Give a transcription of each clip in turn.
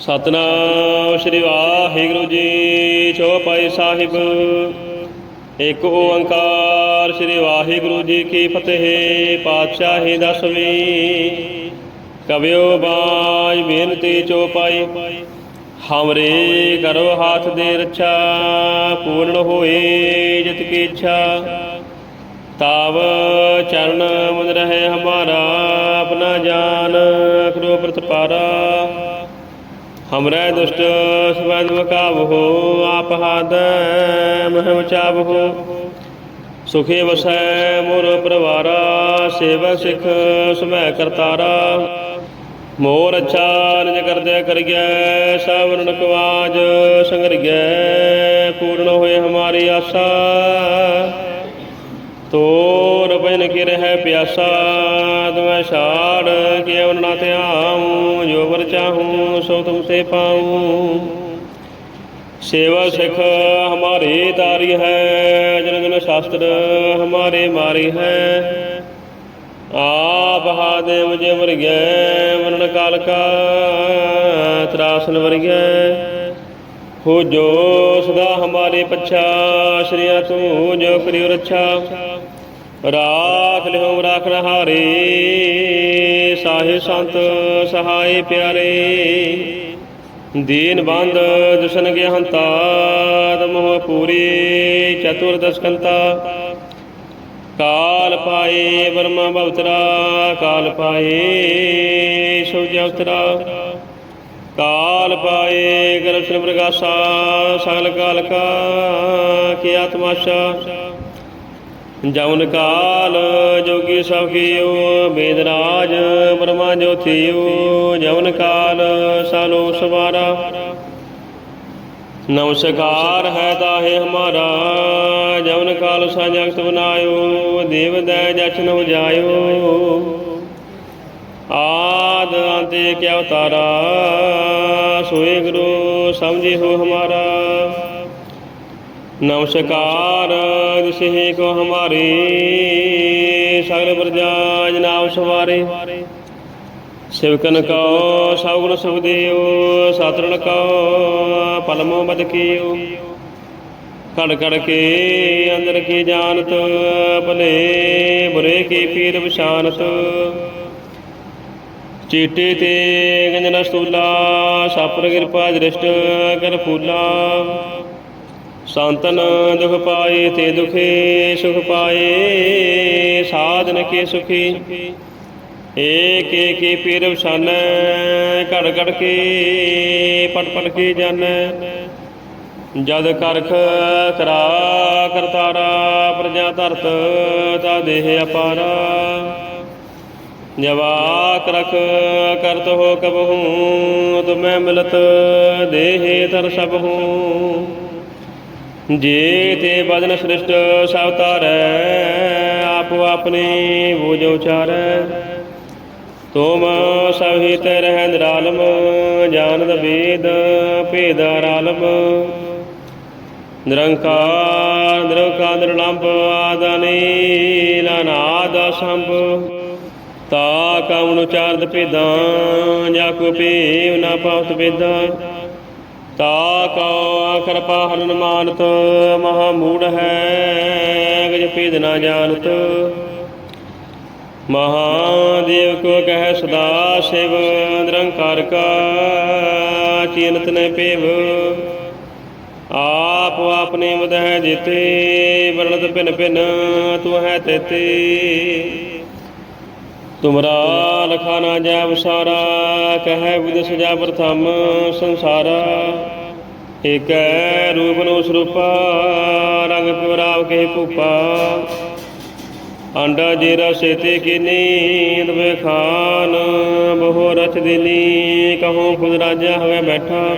ਸਤਨਾਮ ਸ੍ਰੀ ਵਾਹਿਗੁਰੂ ਜੀ ਚੌਪਾਈ ਸਾਹਿਬ। ਇੱਕ ਓੰਕਾਰ ਸ੍ਰੀ ਵਾਹਿਗੁਰੂ ਜੀ ਕੀ ਫਤਿਹ, ਪਾਤਸ਼ਾਹੀ ਦਸਵੀਂ ਕਵਿਓ ਬਾਜ ਬੇਨਤੀ ਚੌਪਾਈ ਹਮਰੇ ਕਰੋ ਹਾਥ ਦੇ ਰੱਛਾ, ਪੂਰਨ ਹੋਏ ਜਿਤ ਕੀ ਇੱਛਾ। ਤਾਵ ਚਰਨ ਮੁਦ ਰਹੇ ਹਮਾਰਾ, ਆਪਣਾ ਜਾਨ ਅਖਰੋ ਪ੍ਰਤਪਾਰਾ। ਹਮਰੇ ਦੁਸ਼ਟ ਸਵੰਦ ਵਕਾਵਹੋ, ਆਪ ਹਾਦ ਮਹਿ ਚਾਵਹੋ। ਸੁਖੇ ਵਸੈ ਮੋਰ ਪਰਵਾਰਾ ਸੇਵਕ ਸਿਖ ਸੁਮੈ ਕਰਤਾਰਾ। ਮੋਰ ਅੱਛਾ ਨਿਜ ਕਰਦਿਆ ਕਰਿਐ ਸਵਰਨ ਕਵਾਜ ਸੰਗਰਿਐ। ਪੂਰਨ ਹੋਏ ਹਮਾਰੀ ਆਸਾ। ਤੋਰ ਬਨ ਕੀ ਰਹਿ ਪਿਆਸਾ ਤੁਮੈ ਛਾੜ ਕੇ ਅਵਨ ਨਾ ਧਿਆਉ, ਜੋ ਵਰ ਚਾਹੂੰ ਸੋ ਤੁਮ ਸੇ ਪਾਉ। ਸੇਵਾ ਸਿਖ ਹਮਾਰੀ ਤਾਰੀ ਹੈ, ਜਨ ਜਨ ਸ਼ਾਸਤਰ ਹਮਾਰੇ ਮਾਰੀ ਹੈ। ਆਪ ਹਾਦੇ ਮੁਝੇ ਵਰਗੈ, ਮਰਨ ਕਾਲ ਕਾ ਤਰਾਸਨ ਵਰਗੈ। ਹੋ ਜੋ ਸਦਾ ਹਮਾਰੇ ਪਛਾ ਸ਼੍ਰੀਆ ਤੂੰ ਜੋ ਕਰਿਓ ਰੱਛਾ। ਰਾਖ ਲਿਓ ਰਾਖਣ ਹਾਰੇ ਸਾਹੇ ਸੰਤ ਸਹਾਈ ਪਿਆਰੇ। ਦੀਨ ਬੰਦ ਦੁਸ਼ਨ ਕੇ ਹੰਤਾ ਤਮੋਹ ਪੂਰੀ ਚਤੁਰਦਸ਼ਕੰਤਾ ਕਾਲ ਪਾਏ ਬਰਮਾ ਬਵਤਰਾ ਕਾਲ ਪਾਏ ਸੋਜ ਕਾਲ ਪਾਏ ਗਰਸ਼ਨ ਪ੍ਰਕਾਸ਼ਾ ਸਗਲ ਕਾਲ ਕਾ ਕੀ ਆਤਮਾਸ਼ਾ ਜਉਨ ਕਾਲ ਜੋਗੀ ਸਭ ਕੀਓ ਬੇਦ ਰਾਜ ਬ੍ਰਹਮਾ ਜੋਤੀਓ ਜਉਨ ਕਾਲ ਸਾਲੋ ਸਵਾਰਾ। ਨਮਸਕਾਰ ਹੈ ਤਾਹੇ ਹਮਾਰਾ ਜਵਨ ਕਾਲ ਸਾ ਜਗਤ ਬਨਾਇਓ, ਦੇਵ ਦੈ ਜਸ਼ਨ ਉਜਾਇਓ ਆਦ ਅੰਤੇ ਕਿਆ ਉਤਾਰਾ ਸੋਏ ਗੁਰੂ ਸਮਝੇ ਹੋ ਹਮਾਰਾ। ਨਮਸਕਾਰ ਦਿਸੇ ਕੋ ਹਮਾਰੇ। ਸਗਲ ਪ੍ਰਜਾ ਜਨਾਬ ਸਵਾਰੇ। ਸਿਵਕਨ ਕੋ ਸਭ ਗੁਣ ਸੁਖ ਦਿਓ ਸਾਤਰਨ ਪਲਮੋ ਬਦ ਕੀਓ। ਕੜ ਕੜ ਕੇ ਅੰਦਰ ਕੀ ਜਾਣਤ, ਭਲੇ ਬੁਰੇ ਕੀ ਪੀਰ ਵਿਸ਼ਾਨਤ ਚੀਟੇ ਤੇ ਗੰਜਨ ਸਤੂਲਾ ਸਾਪਰ ਕਿਰਪਾ ਦ੍ਰਿਸ਼ਟ ਕਰ ਫੂਲਾ। ਸੰਤਨ ਦੁਖ ਪਾਏ ਤੇ ਦੁਖੇ ਸੁਖ ਪਾਏ, ਸਾਧਨ ਕੇ ਸੁਖੀ। ਏਕ ਏਕ ਪੀਰ ਵਸਾਨੈ, ਘੜ ਘੜ ਕੇ, ਪਟ ਪਟ ਕੇ ਜਨ। ਜਦ ਕਰਖ ਕਰਾ ਕਰਤਾਰਾ, ਪ੍ਰਜਾ ਧਰਤ ਤਾ ਦੇਹ ਅਪਾਰਾ। ਜਵਾਕ ਰਖ ਕਰਤ ਹੋ ਕਬਹੂ ਤੁਮੈ ਮਿਲਤ ਦੇਹ ਤਰ ਸਭ ਹੂੰ ਜੇ ਤੇ ਬਦਨ ਸ੍ਰਿਸ਼ਟ ਸਭ ਤਾਰੈ ਆਪੋ ਆਪਣੇ ਬੋਝ ਉਚਾਰੈ। ਤੁਮ ਸਭੀ ਤੇ ਰਹਿ ਨਿਰਾਲਮ, ਜਾਣਦ ਵੇਦ ਭੇਦ ਆਲਮ ਨਿਰੰਕਾਰ ਨਿਰੰਕਾਰ ਨਿਰਲੰਭ ਆਦਨੀ ਨਾਨਾਦ ਸੰਭ ਤਾ ਕਉਣ ਉਚਾਰਦ ਭੇਦਾਂ, ਜਾ ਕੋ ਭੇਵ ਨਾ ਪਾਉਤ ਵੇਦਾਂ। ਤਾ ਕਾ ਕਿਰਪਾ ਹਰਨ ਮਾਨਤ, ਮਹਾ ਮੂੜ ਹੈ, ਗਜ ਭੇਦ ਨਾ ਜਾਣਤ। ਮਹਾਦੇਵ ਕੋ ਕਹਿ ਸਦਾ ਸਿਵ, ਨਿਰੰਕਾਰ ਕਾ ਚੀਨਤ ਨੇ ਪੇਵ ਆਪ ਆਪਣੇ ਮਦ ਹੈ ਜਿਤੇ, ਵਰਣਤ ਭਿਨ ਭਿਨ, ਤੂੰ ਹੈ ਤੇਤੇ। ਤੁਮਰਾ ਲਖਾ ਨਾ ਜਾਵ ਸਾਰਾ, ਕਹੈ ਬੁਧ ਸਜਾ ਪ੍ਰਥਮ ਸੰਸਾਰਾ। ਏਕੈ ਰੂਪ ਨੂੰ ਸਰੂਪਾ, ਰੰਗ ਪਿਵਰਾਵ ਕੇ ਭੂਪਾ। ਅੰਡਾ ਜੇਰਾ ਸੇਤੇ ਕੀ ਨੀਂਦ ਵੇਖਾਨ, ਬਹੁ ਰਚ ਦਿਨੀ ਕਹੋ ਖੁਦ ਰਾਜਾ ਹੋਵੇ ਬੈਠਾ।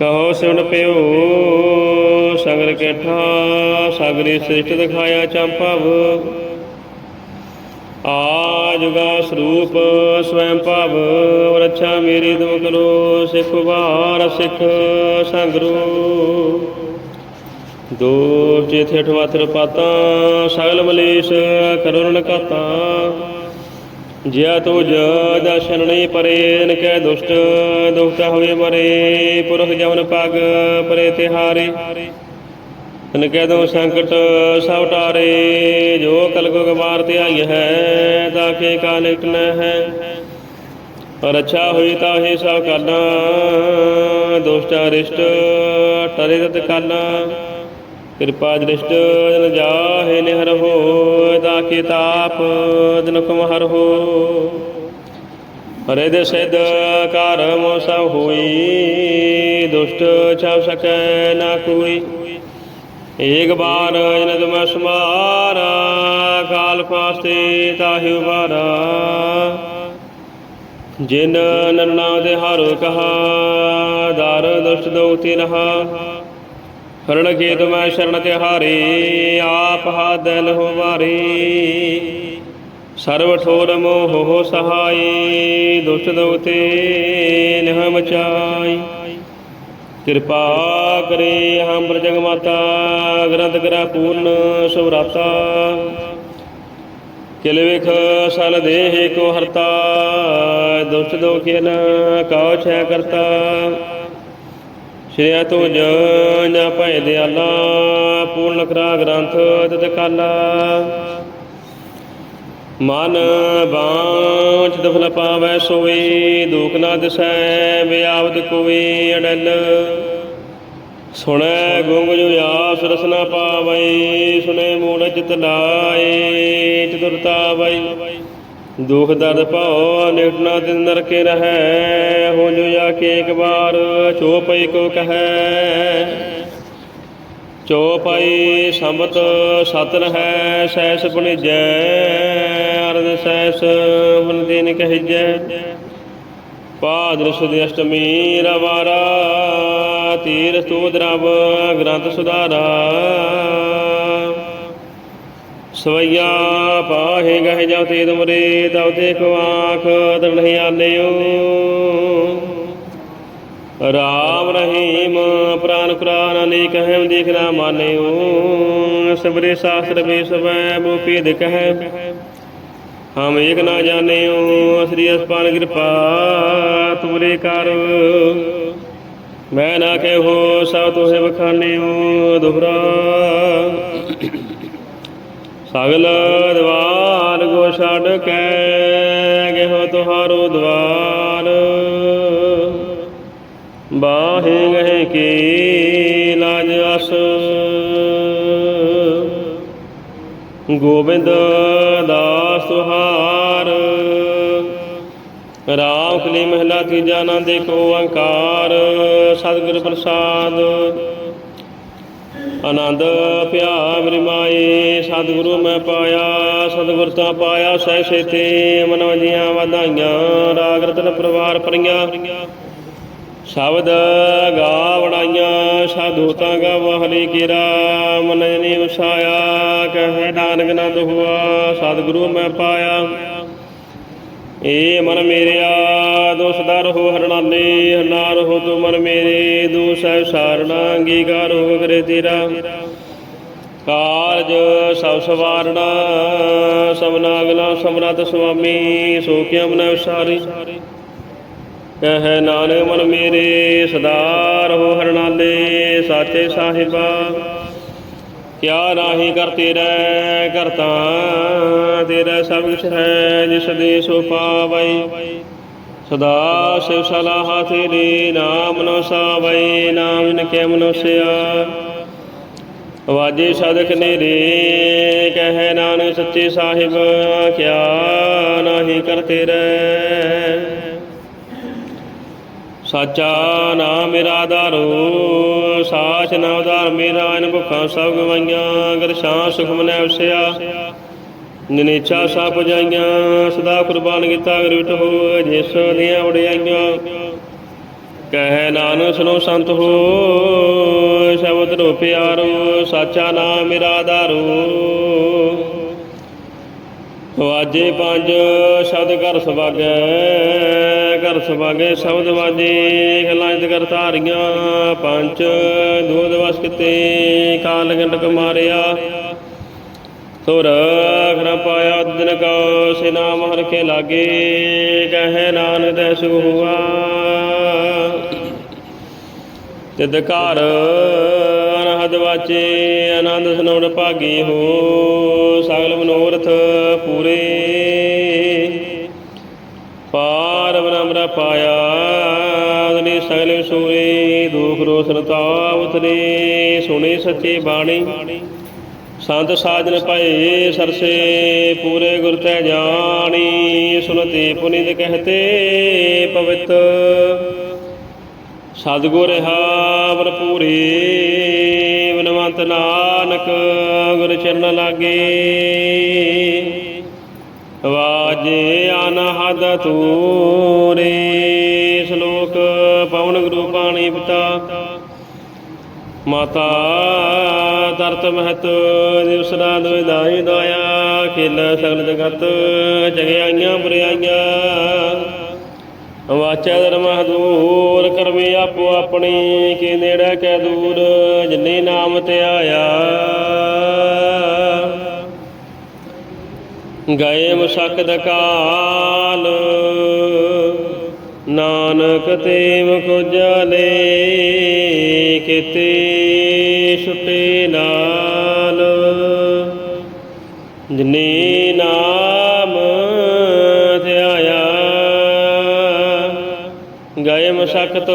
ਕਹੋ ਸੁਣ ਪਿਓ ਸਗਰ ਕੇਠਾ ਸਗਰੀ ਸ੍ਰਿਸ਼ਟ ਦਿਖਾਇਆ ਚੰਪਵ। ਆ ਜੁਗਾ ਸਰੂਪ ਸਵੈੰ ਭਵ, ਰੱਛਾ ਮੇਰੀ ਤੁਮ ਕਰੋ ਸਿੱਖ ਵਾਰ ਸਿੱਖ ਸੰਗਰੂ। ਦੋ ਚੇਥੇ ਅਠਵਾਤਰ ਪਾਤਾ ਸਗਲ ਮਲੇਸ਼ ਕਰੁਣ ਕਾਤਾ ਜਿਆ ਤੋ ਜਦ ਪਰੇ ਪਰੇਨ ਕੈ ਦੁਸ਼ਟ ਦੁਖਤਾ ਹੋਏ ਮਰੇ। ਪੁਰਖ ਜਮਨ ਪਗ ਪਰੇ ਤਿਹਾਰੇ। ਤਨ ਕਹਿ ਦੋ ਸੰਕਟ ਸਭ ਟਾਰੇ ਜੋ ਕਲਗੁਗ ਮਾਰ ਤੇ ਹੈ, ਤਾਂ ਕੇ ਕਾਲਿਕ ਨ ਹੈ। ਪਰ ਅੱਛਾ ਹੋਈ ਤਾਂ ਹੀ ਸਭ ਕਰਨਾ, ਦੁਸ਼ਟ ਰਿਸ਼ਟ ਟਰੇ ਤਤ ਕਾਲਾ ਕਿਰਪਾ ਦ੍ਰਿਸ਼ਟ ਜਨ ਜਾਹੇ ਨਿਹਰ ਹੋ, ਤਾਂ ਕੀ ਤਾਪ ਦਿਨ ਕੁਮਹਰ ਹੋ। ਹਰੇ ਦੇ ਸਿਧ ਕਰਮ ਸਭ ਹੋਈ, ਦੁਸ਼ਟ ਛਾਵ ਸਕੈ ਨਾ ਕੋਈ ਏਕ ਬਾਰ ਜਨ ਤੁਮ ਕਾਲ ਫਾਸਤੇ ਤਾਹਿ ਉਬਾਰਾ ਜਿਨ ਨਰਨਾ ਦੇ ਹਾਰੋ ਕਹਾ, ਦਰ ਦੁਸ਼ਟ ਦੋਤੀ ਰਹਾ ਹਰਣ ਕੇ ਤੁਮੈ ਸ਼ਰਨ ਤੇ ਹਾਰੇ, ਆਪ ਹਾਦਲ ਹੋ ਵਾਰੇ ਸਰਵ ਠੋਰ ਮੋਹ ਸਹਾਈ, ਦੁਸ਼ਟ ਦੋਤੇ ਨਹ ਮਚਾਈ। ਕਿਰਪਾ ਕਰੇ ਹਮ ਪ੍ਰਜਗ ਮਾਤਾ, ਗ੍ਰੰਥ ਗ੍ਰਹ ਪੂਰਨ ਸੁਭਰਾਤਾ ਕਿਲ ਵਿਖ ਸਲ ਦੇਹ ਕੋ ਹਰਤਾ, ਦੁਸ਼ਟ ਦੋ ਨ ਕਉ ਛੈ ਕਰਤਾ। ਸ਼੍ਰੀ ਤੋ ਜਨ ਭੈ ਦਿਆਲਾ, ਪੂਰਨ ਕਰਾ ਗ੍ਰੰਥ ਤਤ ਕਾਲਾ। ਮਨ ਬਾਂਝ ਦਫਲ ਪਾਵੈ ਸੋਈ, ਦੁਖ ਨਾ ਦਿਸੈ ਬਿਆਵਦ ਕੋਈ ਅਡਲ ਸੁਣੈ ਗੁੰਗ ਜੋ ਆਸ ਰਸਨਾ ਪਾਵੈ ਸੁਨੇ ਮੂੜ ਚਿਤ ਲਾਏ ਚਤੁਰਤਾ ਵੈ ਦੁਖ ਦਰਦ ਭਉ ਨਿਟਣਾ ਦਿਨ ਨਰਕੇ ਰਹੈ, ਹੋ ਜੋ ਜਾ ਕੇ ਇੱਕ ਵਾਰ ਚੋਪਈ ਕੋ ਕਹੈ। ਚੋਪਈ ਸੰਬਤ ਸਤ ਰਹੈ ਸੈਸ ਬਣਿਜੈ, ਅਰਧ ਸੈਸ ਬਨ ਦਿਨ ਕਹਿਜੈ। ਪਾਦਰਸ ਦੀ ਅਸ਼ਟਮੀ ਰਵਾਰਾ, ਤੀਰ ਸਤੂਤ ਰਵ, ਗ੍ਰੰਥ ਸੁਧਾਰਾ। ਸਵਈਆ ਪਾਹੇ ਗਹਿ ਜਾਉ ਤੇ ਤੁਮਰੇ ਤਉ ਤੇ ਕੋ ਆਖ ਦੜਹਿ ਆਲਿਓ ਰਾਮ ਰਹੀਮ, ਪ੍ਰਾਨ ਕੁਰਾਨ ਅਨੇਕ ਹੈ ਦੇਖਣਾ ਮਾਨਿਓ। ਸਬਰੇ ਸ਼ਾਸਤਰ ਵੇ ਸਵੈ ਬੋ ਪੇਦ ਹਮ ਏਕ ਨਾ ਜਾਣਿਓ ਸ੍ਰੀ ਅਸਪਾਨ ਕਿਰਪਾ, ਤੁਮਰੇ ਕਰ। ਮੈਂ ਨਾ ਕਹਿਓ ਸਭ ਤੋਹਿ ਬਖਾਨਿਓ ਦੁਹਰਾ। ਸਗਲ ਦਵਾਰ ਗੋ ਛੱਡ ਕੇ, ਗਹਿ ਤੁਹਾਰੋ ਦਵਾਰ ਬਾਹੇ ਗਹਿ ਕੀ ਲਾਜ ਅਸ। ਗੋਬਿੰਦ ਦਾਸ ਤੁਹਾਰ। ਰਾਮ ਕਲੀ ਮਹਿਲਾ ਤੀਜਾ ਨਾ ਦੇਖੋ ਓੰਕਾਰ। ਸਤਿਗੁਰ ਪ੍ਰਸਾਦ। ਆਨੰਦ ਪਿਆ ਮੇਰੀ ਸਤਿਗੁਰੂ ਮੈਂ ਪਾਇਆ, ਸਤਿਗੁਰ ਤਾਂ ਪਾਇਆ, ਸਹਿ ਸੇਤੇ ਮਨ ਵਜੀਆਂ ਵਧਾਈਆਂ। ਰਾਗ ਰਤਨ ਪਰਿਵਾਰ ਪਰੀਆਂ ਸ਼ਬਦ ਗਾ ਵੜਾਈਆਂ ਸਾਧੂ ਤਾਂ ਗਾ ਵਾਹਲੀ ਕੀਰਾ, ਮਨ ਜਨੀ ਉਸਾਇਆ ਕਹੇ ਨਾਨਕ ਨੰਦ ਹੁਆ, ਸਤਿਗੁਰੂ ਮੈਂ ਪਾਇਆ। ਏ ਮਨ ਮੇਰਿਆ ਦੋਸਦਾ ਰਹੋ ਹਰਣਾਲੇ ਹਰਨਾ ਰਹੋ ਤੂੰ ਮਨ ਮੇਰੇ, ਦੂਸੈ ਸਾਰਣਾ ਅੰਗੀਕਾਰ ਹੋ ਕਰੇ ਤੇਰਾ। ਕਾਰਜ ਸਭ ਸਵਾਰਣਾ ਸਭਨਾਗਲਾ ਸਮਰਤ ਸੁਆਮੀ, ਸੋ ਕਿਆ ਮਨ ਵਿਸਾਰੀ ਕਹੈ ਨਾਨਕ ਮਨ ਮੇਰੇ, ਸਦਾ ਰਹੋ ਹਰਣਾਲੇ ਸਾਚੇ ਸਾਹਿਬਾ। ਕਿਆ ਨਾਹੀ ਕਰ ਤੇਰਾ ਕਰਤਾ ਤੇਰਾ ਸਭ ਕੁਛ ਹੈ, ਜਿਸ ਦੇ ਸੋ ਪਾਵੈ। ਸਦਾ ਸਿਵ ਸਲਾਹ ਤੇਰੀ, ਨਾਮ ਨੋ ਸਾਵੈ, ਨਾਮ ਜਿਨ ਕੇ ਮਨੁਸਿਆ ਵਾਜੇ ਸਦਕ ਨੇਰੇ, ਕਹੈ ਨਾਨਕ ਸੱਚੇ ਸਾਹਿਬ, ਕਿਆ ਨਾਹੀ ਕਰ ਤੇਰਾ। ਸਾਚਾ ਨਾਮ ਮੇਰਾ ਆਧਾਰੋ, ਸਾਚ ਨਾਮ ਆਧਾਰ ਮੇਰਾ ਇਨ ਭੁੱਖਾਂ ਸਭ ਗਵਾਈਆਂ, ਅਗਰ ਸ਼ਾਂ ਸੁਖ ਮਨੈ ਉਸਿਆ। ਨਿਨੇਚਾ ਸਾ ਪੁਜਾਈਆਂ, ਸਦਾ ਕੁਰਬਾਨ ਕੀਤਾ, ਅਗਰ ਵਿਟ ਹੋ ਜਿਸ ਦੀਆਂ ਵਡਿਆਈਆਂ। ਕਹੈ ਨਾਨਕ ਸੁਨੋ ਸੰਤ ਹੋ, ਸ਼ਬਦ ਰੋ ਪਿਆਰੋ, ਸਾਚਾ ਨਾਮ ਮੇਰਾ ਆਧਾਰੋ। ਵਾਜੇ ਪੰਜ ਸ਼ਬਦ ਘਰ ਸੁਭਾਗੈ ਘਰ ਸੁਭਾਗੈ ਸ਼ਬਦ ਵਾਜੇ, ਗੱਲਾਂ ਜਿਤ ਕਰ ਧਾਰੀਆਂ, ਪੰਜ ਦੂਧ ਵਸ ਕਿਤੇ, ਕਾਲ ਗੰਡਕ ਮਾਰਿਆ। ਤੁਰ ਅਖਰ ਪਾਇਆ, ਦਿਨ ਕੋ ਸੇ ਨਾਮ ਹਰ ਕੇ ਲਾਗੇ ਕਹੇ ਨਾਨਕ ਤੈ ਸੁ ਹੁਆ। ਤਿਦ ਘਰ ਅਨਹਦ ਵਾਚੇ, ਆਨੰਦ ਸਨੋੜ ਭਾਗੀ ਹੋ, ਸਗਲ ਮਨੋਰਥ ਪਾਰ ਪਾਇਆ, ਅਗਨੀ ਸਗਲ ਸੂਰੇ ਦੁਖ ਰੋਸ਼ਨ ਤਾਵਤਰੇ ਸੁਣੇ ਸੱਚੇ ਬਾਣੀ। ਸੰਤ ਸਾਜਨ ਪਏ ਸਰਸੇ, ਪੂਰੇ ਗੁਰ ਤੈ ਜਾਣੀ, ਸੁਨਤੇ ਪੁਨਿਤ ਕਹਤੇ, ਪਵਿੱਤ। ਸਤਿਗੁਰ ਹਾ ਭਰਪੂਰੇ, ਬਨਵੰਤ ਨਾਨਕ, ਗੁਰ ਚਰਨ ਲਾਗੇ। ਵਾਜੇ ਅਨਹਦ ਤੂਰੇ ਸ਼ਲੋਕ ਪਵਨ ਗੁਰੂ ਪਾਣੀ ਪਿਤਾ। ਮਾਤਾ ਤਰਤ ਮਹਤ ਦਿਵਸਨਾ ਦੁਇਦਾਈ ਦਾਇਆ, ਖੇਲ ਸਗਲ ਜਗਤ, ਜਗਿਆਈਆਂ ਬੁਰਿਆਈਆਂ। ਵਾਚਾ ਧਰਮ ਦੂਰ ਕਰਮੇ ਆਪੋ ਆਪਣੀ, ਕੇ ਨੇੜੇ ਕੈ ਦੂਰ, ਜਿਨੇ ਨਾਮ ਤੇ ਆਇਆ। ਗਏ ਮੁਸ਼ਕਦ ਕਾਲ। ਨਾਨਕ ਤੇ ਮੁਖ ਜਲੇ ਕਿਤੇ ਛੁਟੇ ਨਾਲ। ਜਿਨੇ ਨਾਮ ਧਿਆਇਆ, ਗਏ ਮਸਕਤ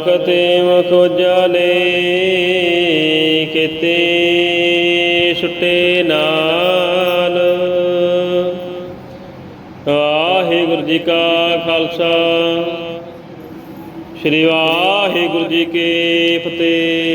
ਨਾਨਕ ਤੇ ਕਿਤੇ ਛੁਟੇ ਨਾਲ। ਵਾਹਿਗੁਰੂ ਜੀ ਕਾ ਖਾਲਸਾ ਸ੍ਰੀ ਵਾਹਿਗੁਰੂ ਜੀ ਕੀ ਫਤਿਹ।